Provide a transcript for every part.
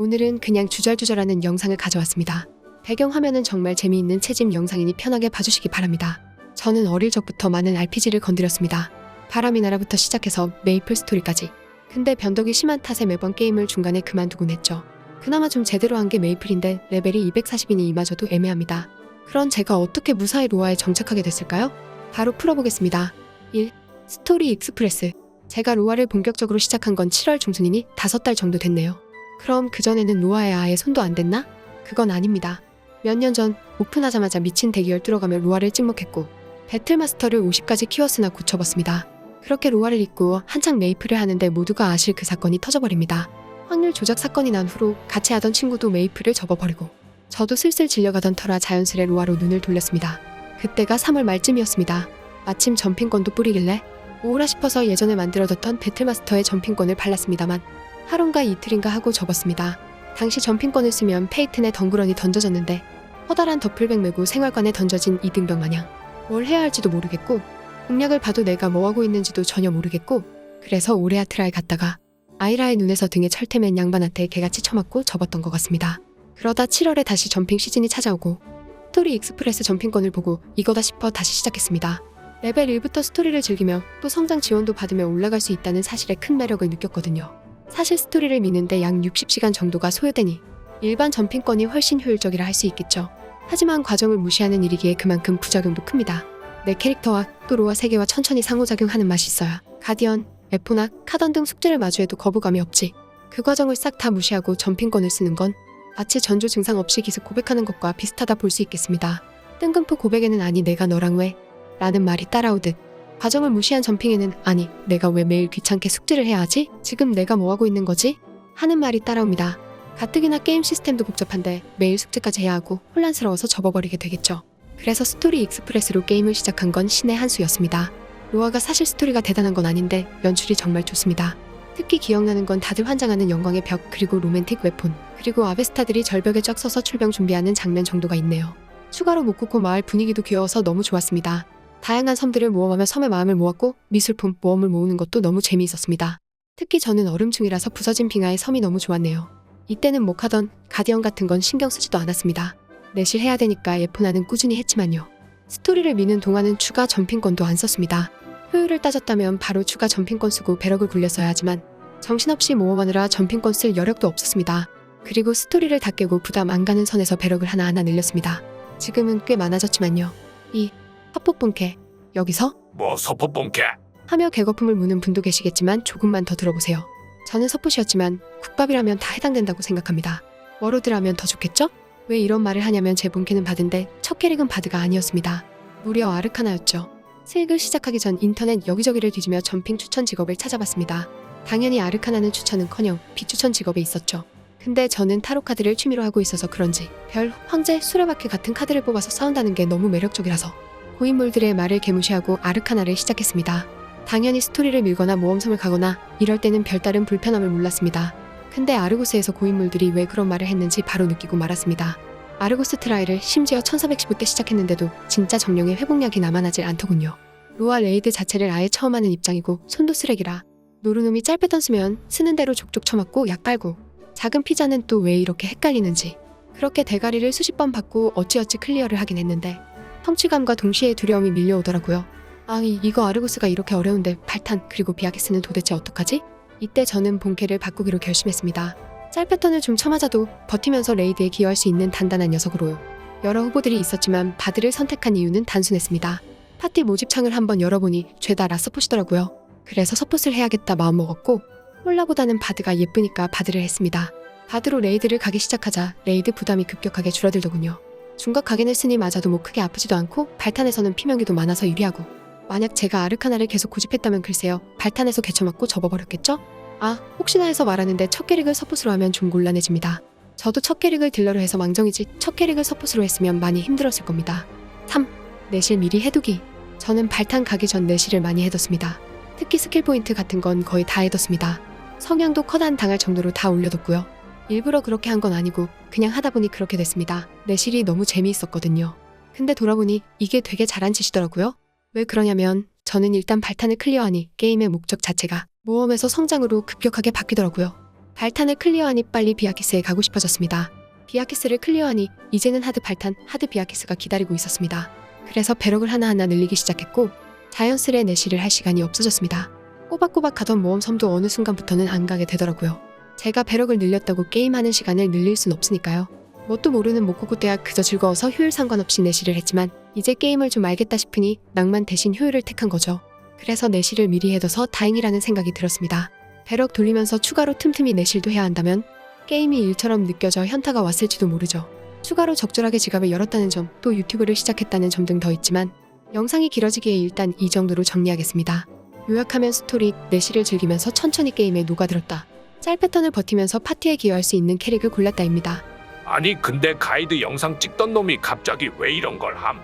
오늘은 그냥 주절주절하는 영상을 가져왔습니다. 배경 화면은 정말 재미있는 채집 영상이니 편하게 봐주시기 바랍니다. 저는 어릴 적부터 많은 RPG를 건드렸습니다. 바람이 나라부터 시작해서 메이플 스토리까지. 근데 변덕이 심한 탓에 매번 게임을 중간에 그만두곤 했죠. 그나마 좀 제대로 한 게 메이플인데 레벨이 240이니 이마저도 애매합니다. 그런 제가 어떻게 무사히 로아에 정착하게 됐을까요? 바로 풀어보겠습니다. 1. 스토리 익스프레스. 제가 로아를 본격적으로 시작한 건 7월 중순이니 5달 정도 됐네요. 그럼 그전에는 로아에 아예 손도 안 댔나? 그건 아닙니다. 몇 년 전 오픈하자마자 미친 대기열 뚫어가며 로아를 찍먹했고 배틀마스터를 50까지 키웠으나 고쳐봤습니다. 그렇게 로아를 잊고 한창 메이플을 하는데 모두가 아실 그 사건이 터져버립니다. 확률 조작 사건이 난 후로 같이 하던 친구도 메이플을 접어버리고 저도 슬슬 질려가던 터라 자연스레 로아로 눈을 돌렸습니다. 그때가 3월 말쯤이었습니다. 마침 점핑권도 뿌리길래 오라 싶어서 예전에 만들어뒀던 배틀마스터의 점핑권을 발랐습니다만 하루인가 이틀인가 하고 접었습니다. 당시 점핑권을 쓰면 페이튼에 덩그러니 던져졌는데 커다란 더플백 메고 생활관에 던져진 이등병 마냥 뭘 해야 할지도 모르겠고 공략을 봐도 내가 뭐하고 있는지도 전혀 모르겠고 그래서 오레아트라에 갔다가 아이라의 눈에서 등에 철퇴맨 양반한테 개같이 쳐맞고 접었던 것 같습니다. 그러다 7월에 다시 점핑 시즌이 찾아오고 스토리 익스프레스 점핑권을 보고 이거다 싶어 다시 시작했습니다. 레벨 1부터 스토리를 즐기며 또 성장 지원도 받으며 올라갈 수 있다는 사실에 큰 매력을 느꼈거든요. 사실 스토리를 미는데 약 60시간 정도가 소요되니 일반 점핑권이 훨씬 효율적이라 할 수 있겠죠. 하지만 과정을 무시하는 일이기에 그만큼 부작용도 큽니다. 내 캐릭터와 또 로아 세계와 천천히 상호작용하는 맛이 있어야 가디언, 에포나 카던 등 숙제를 마주해도 거부감이 없지. 그 과정을 싹 다 무시하고 점핑권을 쓰는 건 마치 전조 증상 없이 기습 고백하는 것과 비슷하다 볼 수 있겠습니다. 뜬금포 고백에는 아니 내가 너랑 왜? 라는 말이 따라오듯 과정을 무시한 점핑에는 아니 내가 왜 매일 귀찮게 숙제를 해야 하지? 지금 내가 뭐하고 있는 거지? 하는 말이 따라옵니다. 가뜩이나 게임 시스템도 복잡한데 매일 숙제까지 해야 하고 혼란스러워서 접어버리게 되겠죠. 그래서 스토리 익스프레스로 게임을 시작한 건 신의 한 수였습니다. 로아가 사실 스토리가 대단한 건 아닌데 연출이 정말 좋습니다. 특히 기억나는 건 다들 환장하는 영광의 벽 그리고 로맨틱 웨폰 그리고 아베스타들이 절벽에 쫙 서서 출병 준비하는 장면 정도가 있네요. 추가로 모코코 마을 분위기도 귀여워서 너무 좋았습니다. 다양한 섬들을 모험하며 섬의 마음을 모았고 미술품, 모험을 모으는 것도 너무 재미있었습니다. 특히 저는 얼음중이라서 부서진 빙하의 섬이 너무 좋았네요. 이때는 목하던 가디언 같은 건 신경 쓰지도 않았습니다. 내실 해야 되니까 예포나는 꾸준히 했지만요. 스토리를 미는 동안은 추가 점핑권도 안 썼습니다. 효율을 따졌다면 바로 추가 점핑권 쓰고 배럭을 굴렸어야 하지만 정신없이 모험하느라 점핑권 쓸 여력도 없었습니다. 그리고 스토리를 다 깨고 부담 안 가는 선에서 배럭을 하나하나 늘렸습니다. 지금은 꽤 많아졌지만요. 이 합폭본캐 여기서 뭐 서포뽕캐 하며 개거품을 무는 분도 계시겠지만 조금만 더 들어보세요. 저는 서폿이었지만 국밥이라면 다 해당된다고 생각합니다. 워로드라면 더 좋겠죠? 왜 이런 말을 하냐면 제 본캐는 바드인데 첫 캐릭은 바드가 아니었습니다. 무려 아르카나였죠. 슬글 시작하기 전 인터넷 여기저기를 뒤지며 점핑 추천 직업을 찾아봤습니다. 당연히 아르카나는 추천은커녕 비추천 직업에 있었죠. 근데 저는 타로 카드를 취미로 하고 있어서 그런지 별, 황제, 수레바퀴 같은 카드를 뽑아서 싸운다는 게 너무 매력적이라서 고인물들의 말을 개무시하고 아르카나를 시작했습니다. 당연히 스토리를 밀거나 모험섬을 가거나 이럴 때는 별다른 불편함을 몰랐습니다. 근데 아르고스에서 고인물들이 왜 그런 말을 했는지 바로 느끼고 말았습니다. 아르고스 트라이를 심지어 1415때 시작했는데도 진짜 정령의 회복약이 남아나질 않더군요. 로아 레이드 자체를 아예 처음 하는 입장이고 손도 쓰레기라 노루놈이 짧게던 쓰면 쓰는 대로 족족 쳐맞고 약 빨고 작은 피자는 또 왜 이렇게 헷갈리는지 그렇게 대가리를 수십 번 받고 어찌어찌 클리어를 하긴 했는데 성취감과 동시에 두려움이 밀려오더라고요. 아 이- 이거 아르고스가 이렇게 어려운데 발탄 그리고 비아게스는 도대체 어떡하지? 이때 저는 본캐를 바꾸기로 결심했습니다. 짤 패턴을 좀 쳐맞아도 버티면서 레이드에 기여할 수 있는 단단한 녀석으로요. 여러 후보들이 있었지만 바드를 선택한 이유는 단순했습니다. 파티 모집창을 한번 열어보니 죄다 라서포시더라고요. 그래서 서폿을 해야겠다 마음먹었고 홀라보다는 바드가 예쁘니까 바드를 했습니다. 바드로 레이드를 가기 시작하자 레이드 부담이 급격하게 줄어들더군요. 중각 가긴 했으니 맞아도 뭐 크게 아프지도 않고 발탄에서는 피명기도 많아서 유리하고 만약 제가 아르카나를 계속 고집했다면 글쎄요 발탄에서 개쳐맞고 접어버렸겠죠? 아 혹시나 해서 말하는데 첫 캐릭을 서폿으로 하면 좀 곤란해집니다. 저도 첫 캐릭을 딜러로 해서 망정이지 첫 캐릭을 서폿으로 했으면 많이 힘들었을 겁니다. 3. 내실 미리 해두기 저는 발탄 가기 전 내실을 많이 해뒀습니다. 특히 스킬 포인트 같은 건 거의 다 해뒀습니다. 성향도 커단 당할 정도로 다 올려뒀고요. 일부러 그렇게 한 건 아니고 그냥 하다 보니 그렇게 됐습니다. 내실이 너무 재미있었거든요. 근데 돌아보니 이게 되게 잘한 짓이더라고요. 왜 그러냐면 저는 일단 발탄을 클리어하니 게임의 목적 자체가 모험에서 성장으로 급격하게 바뀌더라고요. 발탄을 클리어하니 빨리 비아키스에 가고 싶어졌습니다. 비아키스를 클리어하니 이제는 하드 발탄, 하드 비아키스가 기다리고 있었습니다. 그래서 배럭을 하나하나 늘리기 시작했고 자연스레 내시를 할 시간이 없어졌습니다. 꼬박꼬박 가던 모험 섬도 어느 순간부터는 안 가게 되더라고요. 제가 배럭을 늘렸다고 게임하는 시간을 늘릴 순 없으니까요. 뭣도 모르는 모코코 때야 그저 즐거워서 효율 상관없이 내시를 했지만 이제 게임을 좀 알겠다 싶으니 낭만 대신 효율을 택한 거죠. 그래서 내실을 미리 해둬서 다행이라는 생각이 들었습니다. 배럭 돌리면서 추가로 틈틈이 내실도 해야 한다면 게임이 일처럼 느껴져 현타가 왔을지도 모르죠. 추가로 적절하게 지갑을 열었다는 점, 또 유튜브를 시작했다는 점 등 더 있지만 영상이 길어지기에 일단 이 정도로 정리하겠습니다. 요약하면 스토리, 내실을 즐기면서 천천히 게임에 녹아들었다. 짤 패턴을 버티면서 파티에 기여할 수 있는 캐릭을 골랐다입니다. 아니 근데 가이드 영상 찍던 놈이 갑자기 왜 이런 걸 함?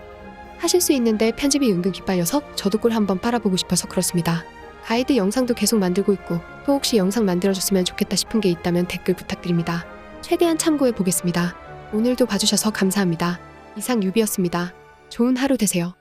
하실 수 있는데 편집이 은근 기빨려서 저도 꼴 한번 빨아보고 싶어서 그렇습니다. 가이드 영상도 계속 만들고 있고 또 혹시 영상 만들어줬으면 좋겠다 싶은 게 있다면 댓글 부탁드립니다. 최대한 참고해 보겠습니다. 오늘도 봐주셔서 감사합니다. 이상 유비였습니다. 좋은 하루 되세요.